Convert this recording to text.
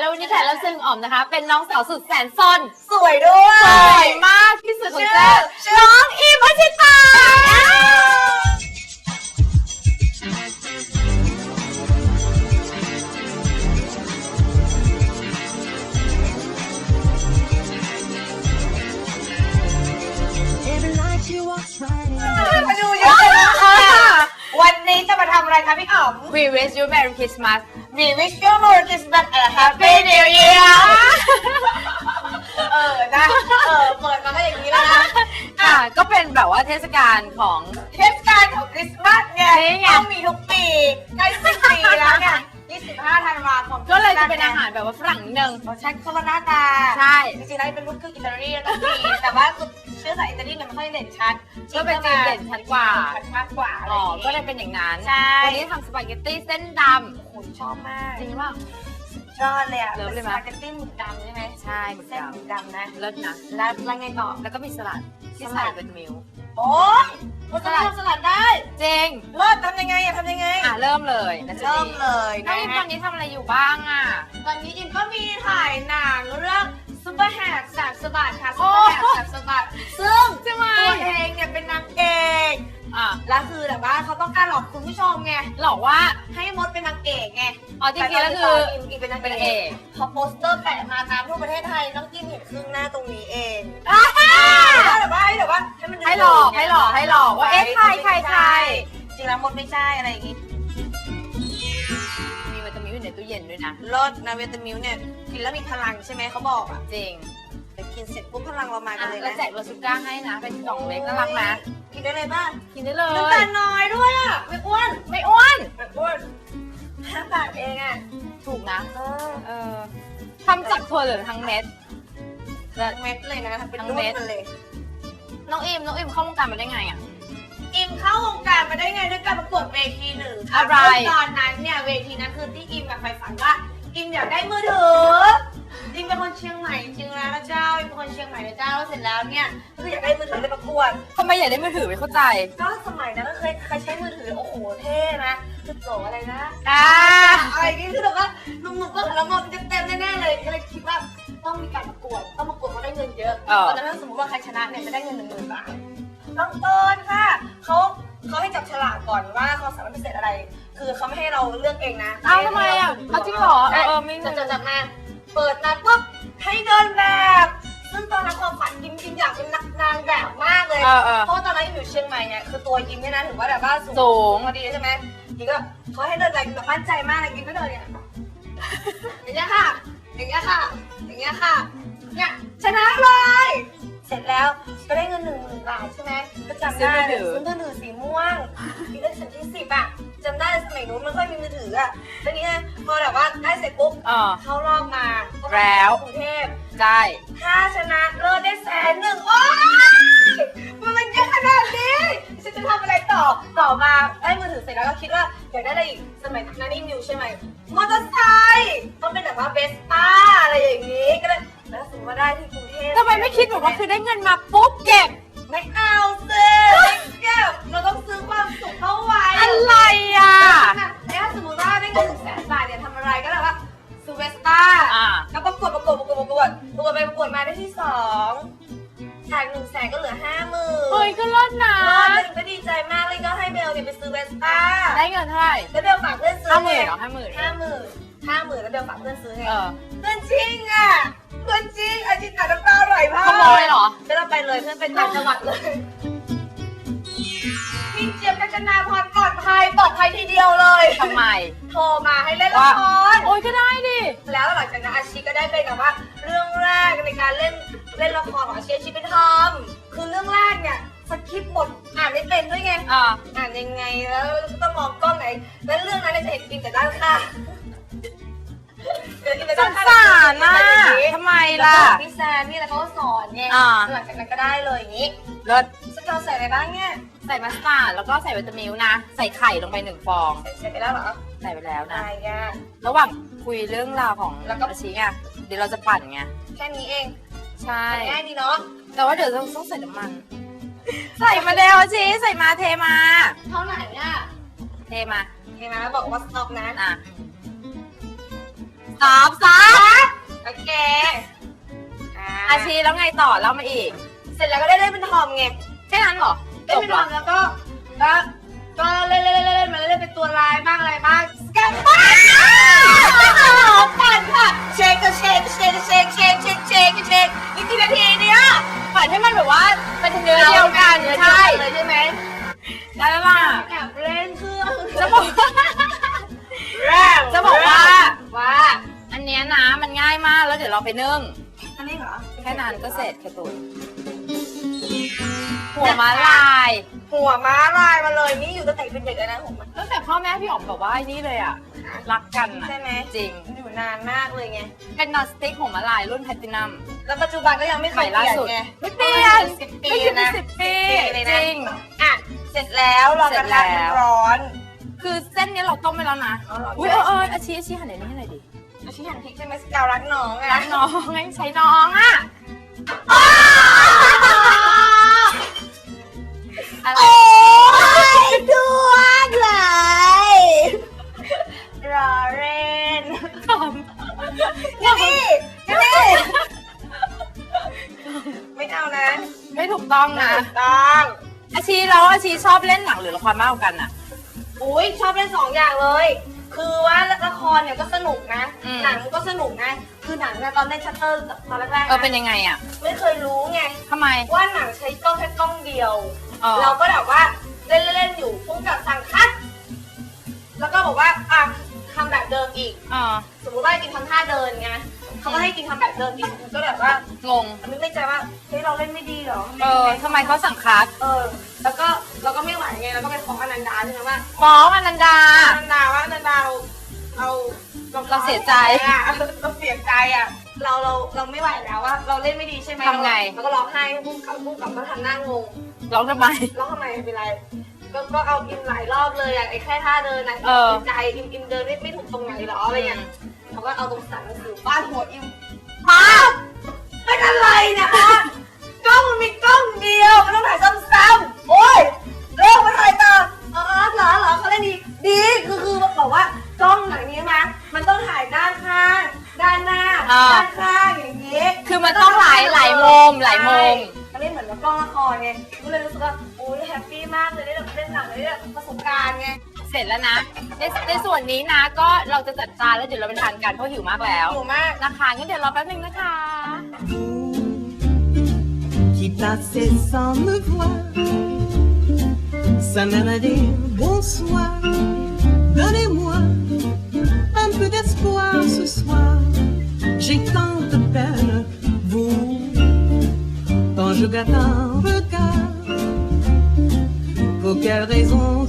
แล้ววันนี้แขกรับเชิญของอ๋อมนะคะ เป็นน้องสาวสุดแสนซนสวยด้วยสวยมากที่สุดของเจ้าชื่อน้องอิมพัชิตามาดูเยอะเลยนะวันนี้จะมาทำอะไรคะพี่อ๋อม We wish you Merry Christmas We wish you Merry Christmas and a Happy New Year เออนะ เออเปิดมาก็อย่างนี้แล้วนะอะก็เป็นแบบว่าเทศกาลของ เทศกาลของคริสต์มาสเนี่ยนี่ไง ต้องมีทุกปีใกล้สิ้นปีแล้วเนี่ย 25ธันวาคมก็เลยจะเป็นอาหารแบบว่าฝรั่งนิดนึงรสชาติก็หน้าตาใช่ จริงๆแล้วเป็นลูกครึ่งอิตาลีแล้วก็จีนแต่ว่าเชื้อสายอิตาลีเนี่ยมันค่อยเด่นชัดก็เป็นจีนเด่นชัดกว่าชัดมากกว่าอะไรอ๋ออย่างงี้ก็เลยเป็นอย่างนั้นใช่วันนี้ทำสปาเกตตี้เส้นดโอ้โหชอบมากำจริงว่ายอดเลยอะเลิฟเลยไหมสปาเกตตี้หมึกดำใช่ไหมใช่หมึกเส้นดหมึกดำนะำเลิศนะแล้วแล้วไงต่อแล้วก็มีสลัดที่สลัใส่ดเป็นมิลค์โอ้ย เริ่มเลยนะจ๊ะเริ่มเลยน้องนะอิมตอนนี้ทำอะไรอยู่บ้างอะ ตอนนี้อิมก็มีถ่ายหนังเรื่องซุปเปอร์แฮกแสบสะบัดค่ะซุโอ้ปเปอร์แฮกแสบสะบัดซึ่งใช่ไหมตัวเองเนี่ยเป็นนางเอกอะแล้วคือแบบว่าเขาต้องการหลอกคุณผู้ชมไงหลอกว่าให้มดเป็นนางเอกไงอ๋อจริงๆแล้วคืออิมอิมเป็นนางเป็นเอเอกกพอโปสเตอร์แปะมาตามทั่วประเทศไทยน้องกิมเห็นครึ่งหน้าตรงนี้เองอ่าแบบว่าให้แบบว่าให้มันดูให้หลอกให้หลอกให้หลอกว่าเอ๊ะใครใครใครจริงแล้วมดไม่ใช่อะไรอย่างงี้มี วิตามินอยู่ในตู้เย็นด้วยนะรสนะเวตามิลเนี่ยกินแล้วมีพลังใช่ไหมเขาบอกอะจริงแต่กินเสร็จปุ๊บพลังเรามากัอะนเลยแล้วนะแจกโรซูก้าให้นะ เป็นกล่องเล็กน่ารักนะกินได้เลยป่ะกินได้เลน้ำยตาลน้อยด้วยอะไม่อ้วนไม่อ้วนไม่อ้วนห้าบาทเองอะถูกนะ เออเออทำจากถั่วเหลืองทั้งเม็ด ทั้งเม็ดเลยนะเป็นทั้งลูกเม็ดมันเลย น้องอิมน้องอิมเข้าวงการมาได้ไงอะ อิมเข้าวงการมาได้ไงด้วยการประกวดเวทีหนึ่งค่ะอะไร ซึ่งตอนนั้นเนี่ยเวทีนั้นคือที่อิมแบบไปฝันว่า อิมอยากได้มือถืออิมเป็นคนเชียงใหม่จริงๆแล้วนะเจ้าอิมเป็นคนเชียงใหม่นะเจ้าแล้วเสร็จแล้วเนี่ยก็คืออยากได้มือถือเลยประกวด ทำไมอยากได้มือถือไม่เข้าใจ ก็สมัยนั้นก็เคยเคยใช้มือถือโอ้โหเท่นะคือโจอะไรนะอ่า อะไรนี่คือแบบว่าหนุ่มๆก็หันมามองจะเต็มแน่ๆเลยก็เลยคิดว่าต้องมีการประกวดต้องประกวดเพราะได้เงินเยอะเออ ตอนนั้นถ้าสมมติว่าใครชนะเนี่ยจะได้เงินหนึ่งหมื่นบาท น้องเติร์นค่ะเขาเขาให้จับฉลากก่อนว่าเขาสามารถพิเศษอะไร คือเขาไม่ให้เราเลือกเองนะอ้าวทำไมอะเอาจริงเหรอเออเออไม่จะจะจับมา เปิดมาปุ๊บให้เดินแบบ ซึ่งตอนนั้นความฝันยิมยิมอยากเป็นนักนางแบบมากเลย เออเออ เพราะว่าตอนนั้นอยู่เชียงใหม่เนี่ยคือตัวยิมเนี่ยนะถือว่าแบบว่าสูงสูง พอดีใช่ไหมยิมก็เขาให้เดินแบบแบบมั่นใจมากเลยยิมก็เดินเนี่ย อย่างเงี้ยค่ะ อย่างเงี้ยค่ะ อย่างเงี้ยค่ะ เนี่ยชนะเลย เสร็จแล้วก็ได้เงินหนึ่งหมื่นบาทใช่ไหมก็จำได้ซื้อมือถือซื้อมือถือสีม่วงมีเลขชั้นที่สิบอะจำได้สมัยนู้นมันค่อยมีมือถืออะแล้วนี้พอแบบว่าได้เสร็จปุ๊บเออเข้ารอบมาก็ไปแล้วกรุงเทพได้ถ้าชนะเลิศได้แสนหนึ่งโอ๊ยมันเป็นเยอะขนาดนี้ฉันจะทำอะไรต่อต่อมาได้มือถือเสร็จแล้วก็คิดว่าอยากได้อะไรอีกสมัยนั้นนี่มิวใช่ไหมมอเตอร์ไซค์ต้องเป็นแบบว่าเบสป้าอะไรอย่างนี้ก็เลย แล้วสมมติว่าได้ที่กรุงเทพทำไมไม่คิดแบบว่าคือได้เงินมาปุ๊บเก็บ ไม่เอาสิไม่เก็บเราต้องซื้อความสุขเข้าไว้อะไรอะแล้วถ้าสมมติว่าได้เงินหนึ่งแสนบาทเนี่ยทำอะไรก็แบบว่าซูเวสต้าอ่าแล้วประกวดประกวดประกวดประกวดประกวดไปประกวดมาได้ที่สองจากหนึ่งแสนก็เหลือห้าหมื่นเฮ้ยก็เลิศนะเบลก็ดีใจมากเลยก็ให้เบลเนี่ยไปซื้อเวสป้า ได้เงินเท่าไหร่แล้วเบลฝากเพื่อนซื้อห้าหมื่นเหรอห้าหมื่นห้าหมื่น ห้าหมื่นแล้วเบลฝากเพื่อนซื้อไงเออ เพื่อนจริงอะเพื่อนจริงอาจิตย์น้ำตาไหลพ่อขโมยเหรอไม่ต้องไปเลยเพื่อนเป็นต่างจังหวัดเลยพี่เจี๊ยบกัญจนาพรปลอดภัยปลอดภัยทีเดียวเลย ทำไม โทรมาให้เล่นละคร โอ้ยก็ได้ดิ แล้วหลังจากนั้นอาชีก็ได้เป็นแบบว่า เรื่องแรกในการเล่นเล่นละครของอาชีอาชีเป็นทอมคือเรื่องแรกเนี่ยสคริปต์บทอ่านไม่เป็นด้วยไง อ่า อ่านยังไงแล้วต้องมองกล้องไหน แล้วเรื่องนั้นเนี่ยจะเห็นกินแต่ด้านข้างเห็นกินแต่ สด้านงข้างสารนะทำไมล่ะแล้วพี่แซมพี่อะไรเขาก็สอนไงอ่า หลังจากนั้นก็ได้เลยอย่างนี้เลิศสกาวใส่อะไรบ้างเนี่ยใส่มัสตาร์ดแล้วก็ใส่วิตามิลนะ ใส่ไข่ลงไปหนึ่งฟอง ใส่ใส่ไปแล้วเหรอใส่ไปแล้วนะ ได้ยากระหว่างคุยเรื่องราวของแล้วก็ อาชีไงเดี๋ยวเราจะปั่นไง แค่นี้เองใช่ ง่ายดีเนาะแต่ว่าเดี๋ยวต้องต้องใส่น้ำมัน ใส่มาเร็วชีใส่มาเทมา เท่าไหร่อะเทมา เห็นไหมบอกว่าสต็อกนะ อะ ตอบซะโอเคอ่าอาชีแล้วไงต่อเล่ามาอีก เสร็จแล้วก็ได้เล่นเป็นทอมไงแค่นั้นเหรอเล่นเป็นทอมแล้วก็ก็ก็เล่นเล่นเล่นเล่นมาเล่นเป็นตัวลายบ้างอะไรบ้างสแกมบ้าปั่นค่ะเชคก็เชคเชคเชคเชคเชคเชคเชคนี่กี่นาทีเนี่ยฝันให้มันแบบว่าเป็นเนื้อเดียวกัน นึ่ง อันนี้เหรอแค่นั้นก็เสร็จการะตูนหัวม้าลายหัวม้าลายมาเลยนี่อยู่ตั้งแต่เป็นเด็กเลยนะหัวมันตั้งแต่พ่อแม่พี่อ๋อมแบบว่าไอ้นี่เลยอะรักกันอะใช่ไหมจริง อยู่นานมากเลยไงเป็นนอสติ๊กหัวม้าลายรุ่นแพลตินัม แล้วปัจจุบันก็ยังไม่เคใหม่ยเปล่าลี่ยนสุดไงไม่เปลี่ยนสิบปีไม่ถึงนะ สิบปีเลยจนะ ริง อะเสร็จแล้วรอกระทะเสร็จแล้ว ร้อน คือเส้นเนี้ยเราต้มไปแล้วนะอ๋อเหรออุ้ยเออเอออาชีอาชีหันไหนนี่ให้หน่อยดิ อาชีพอย่างพริกใช่ไหมสกาวรักน้องอะรักน้องไงใช้น้องอะอะไร โอ้ยดวงเลยรอเรนทนี่นี่นี่ไม่เอานะำไม่ถูกต้องนะ ถูกต้องอาชีแล้วอาชีชอบเล่นหนังหรือละครมากกว่ากันอะ อุ้ยชอบเล่นสองอย่างเลย คือว่าละครเนี่ยก็สนุกนะ อืม หนังก็สนุกนะ คือหนังเนี่ยตอนเล่นชัตเตอร์ตอนแรกๆเออเป็นนะยังไงอะไม่เคยรู้ไง ทำไมว่าหนังใช้กล้องแค่กล้องเดียวเออเราก็แบบว่าเล่นเล่นๆอยู่พุ่งกับสั่งคัด แล้วก็บอกว่าอะทำแบบเดิมอีกเออสมมติว่ากินทำท่าเดินไงเขาก็ให้กินทำแบบเดิมอีกก็แบบว่างง นึกในใจว่าเฮ้ยเราเล่นไม่ดีเหรอเออทำไมเขาสั่งคัดเออ แล้วก็ เราก็ไม่ไหวไงเราก็ไปฟ้องอนันดาใช่ไหมว่าฟ้องอนันดา อนันดาว่าอนันดาเราเราเราเสียใจอะเราเสียใจอะเราเราเราไม่ไหวแล้วว่าเราเล่นไม่ดีใช่ไหมทำไงเราก็ร้องไห้พุ่งกับพุ่งกับก็ทำหน้างงร้องทำไมร้องทำไมเป็นไรก็ก็เอาอินหลายรอบเลยอะไอ้แค่ท่าเดินอะเออเสียใจอินอินเดินไม่ไม่ถูกตรงไหนหรออะไรอย่างเงี้ยเขาก็เอาตรงสันหนังสือป้านหัวอินป้าเป็นอะไรเนะคะกล้องมันมี โอ้ยแฮปปี้มากเลยได้เราเล่นหนังเลยประสบการณ์ไงเสร็จแล้วนะในในส่วนนี้นะก็เราจะจัดจานแล้วเดี๋ยวเราไปทานกันเพราะหิวมากแล้วถูกมากนะคะงั้นเดี๋ยวรอแป๊บนึงนะคะ qui passait sans me voir. Sa maladie, bonsoir, donnez-moi un peu d'espoir ce soir. J'ai tant de peine, vous, quand je gâte pour quelle raison